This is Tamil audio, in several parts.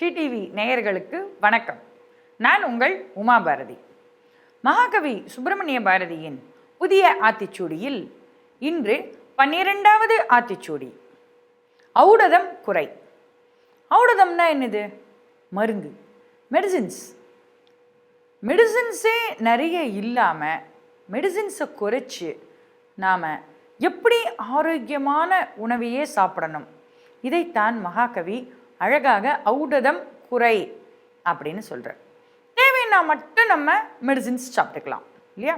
டிவி நேயர்களுக்கு வணக்கம். நான் உங்கள் உமா பாரதி. மகாகவி சுப்பிரமணிய பாரதியின் புதிய ஆத்திச்சூடியில் இன்று பன்னிரெண்டாவது ஆத்திச்சூடி. ஔடதம் குறை. ஔடதம்னா என்னது? மருந்து. மெடிசின்ஸ். மெடிசின்ஸே நிறைய இல்லாமல் மெடிசின்ஸை குறைச்சி நாம் எப்படி ஆரோக்கியமான உணவையே சாப்பிடணும்? இதைத்தான் மகாகவி அழகாக ஔடதம் குறை அப்படின்னு சொல்கிறார் தேவைன்னா மட்டும் நம்ம மெடிசின்ஸ் சாப்பிட்டுக்கலாம் இல்லையா?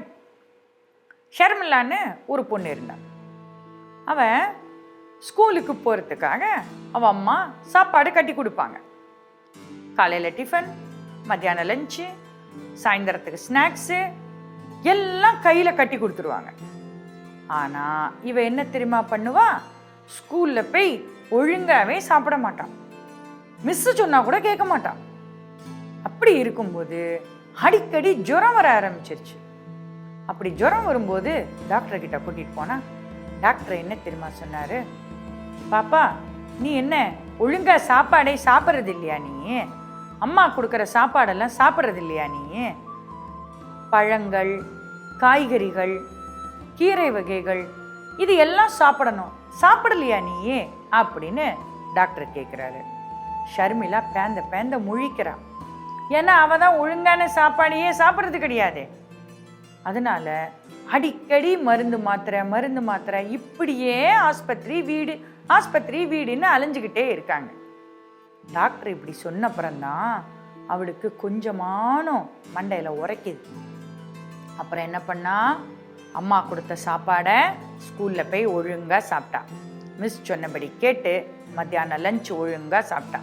ஷர்மில்லான்னு ஒரு பொண்ணு இருந்தான் அவன் ஸ்கூலுக்கு போகிறதுக்காக அவள் அம்மா சாப்பாடு கட்டி கொடுப்பாங்க. காலையில் டிஃபன் மத்தியானம் லஞ்சு சாயந்தரத்துக்கு ஸ்நாக்ஸு எல்லாம் கையில் கட்டி கொடுத்துருவாங்க. ஆனால் இவன் என்ன தெரியுமா பண்ணுவா? ஸ்கூலில் போய் ஒழுங்காகவே சாப்பிட மாட்டான் மிஸ்ஸு சொன்னால் கூட கேட்க மாட்டான். அப்படி இருக்கும்போது அடிக்கடி ஜுரம் வர ஆரம்பிச்சிருச்சு. அப்படி ஜுரம் வரும்போது டாக்டர் கிட்ட கூட்டிகிட்டு போனா டாக்டர் என்ன தெரியுமா சொன்னார்? பாப்பா நீ என்ன ஒழுங்கா சாப்பாடே சாப்பிட்றது இல்லையா நீ? அம்மா கொடுக்குற சாப்பாடெல்லாம் சாப்பிட்றது இல்லையா நீ? பழங்கள் காய்கறிகள் கீரை வகைகள் இது எல்லாம் சாப்பிடணும். சாப்பிடலையா நீ? அப்படின்னு டாக்டர் கேட்குறாரு ஷர்மிளா பேந்த பேந்த முழிக்கிறான் ஏன்னா அவள் தான் ஒழுங்கான சாப்பாடையே சாப்பிட்றது கிடையாது. அதனால அடிக்கடி மருந்து மாத்திரை மருந்து மாத்திரை இப்படியே ஆஸ்பத்திரி வீடு ஆஸ்பத்திரி வீடுன்னு அலைஞ்சிக்கிட்டே இருக்காங்க. டாக்டர் இப்படி சொன்னப்புறந்தான் அவளுக்கு கொஞ்சமானும் மண்டையில் உரைக்குது. அப்புறம் என்ன பண்ணா? அம்மா கொடுத்த சாப்பாடை ஸ்கூலில் போய் ஒழுங்காக சாப்பிட்டா. மிஸ் சொன்னபடி கேட்டு மத்தியானம் லஞ்ச் ஒழுங்காக சாப்பிட்டா.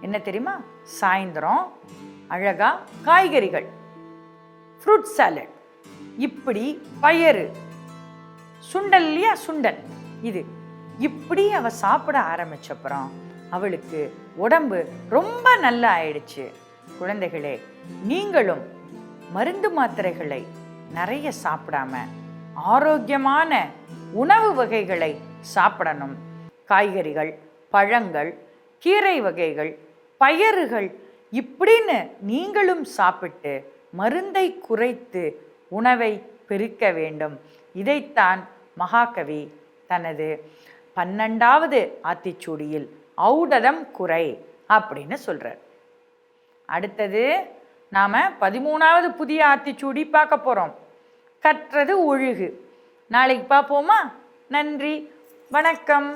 என்ன தெரியுமா? சாயந்தரம் அழகாக காய்கறிகள் ஃப்ரூட் சாலட் இப்படி பயறு சுண்டல் இல்லையா சுண்டல் இது இப்படி அவள் சாப்பிட ஆரம்பிச்சப்புறம் அவளுக்கு உடம்பு ரொம்ப நல்லா ஆயிடுச்சு குழந்தைகளே நீங்களும் மருந்து மாத்திரைகளை நிறைய சாப்பிடாம ஆரோக்கியமான உணவு வகைகளை சாப்பிடணும். காய்கறிகள் பழங்கள் கீரை வகைகள் பயறுகள் இப்படின்னு நீங்களும் சாப்பிட்டு மருந்தை குறைத்து உணவை பெருக்க வேண்டும். இதைத்தான் மகாகவி தனது பன்னெண்டாவது ஆத்திச்சூடியில் ஔடதம் குறை அப்படின்னு சொல்கிறார் அடுத்தது நாம் பதிமூணாவது புதிய ஆத்திச்சூடி பார்க்க போகிறோம் கற்றது ஒழுகு. நாளைக்கு பார்ப்போமா? நன்றி. வணக்கம்.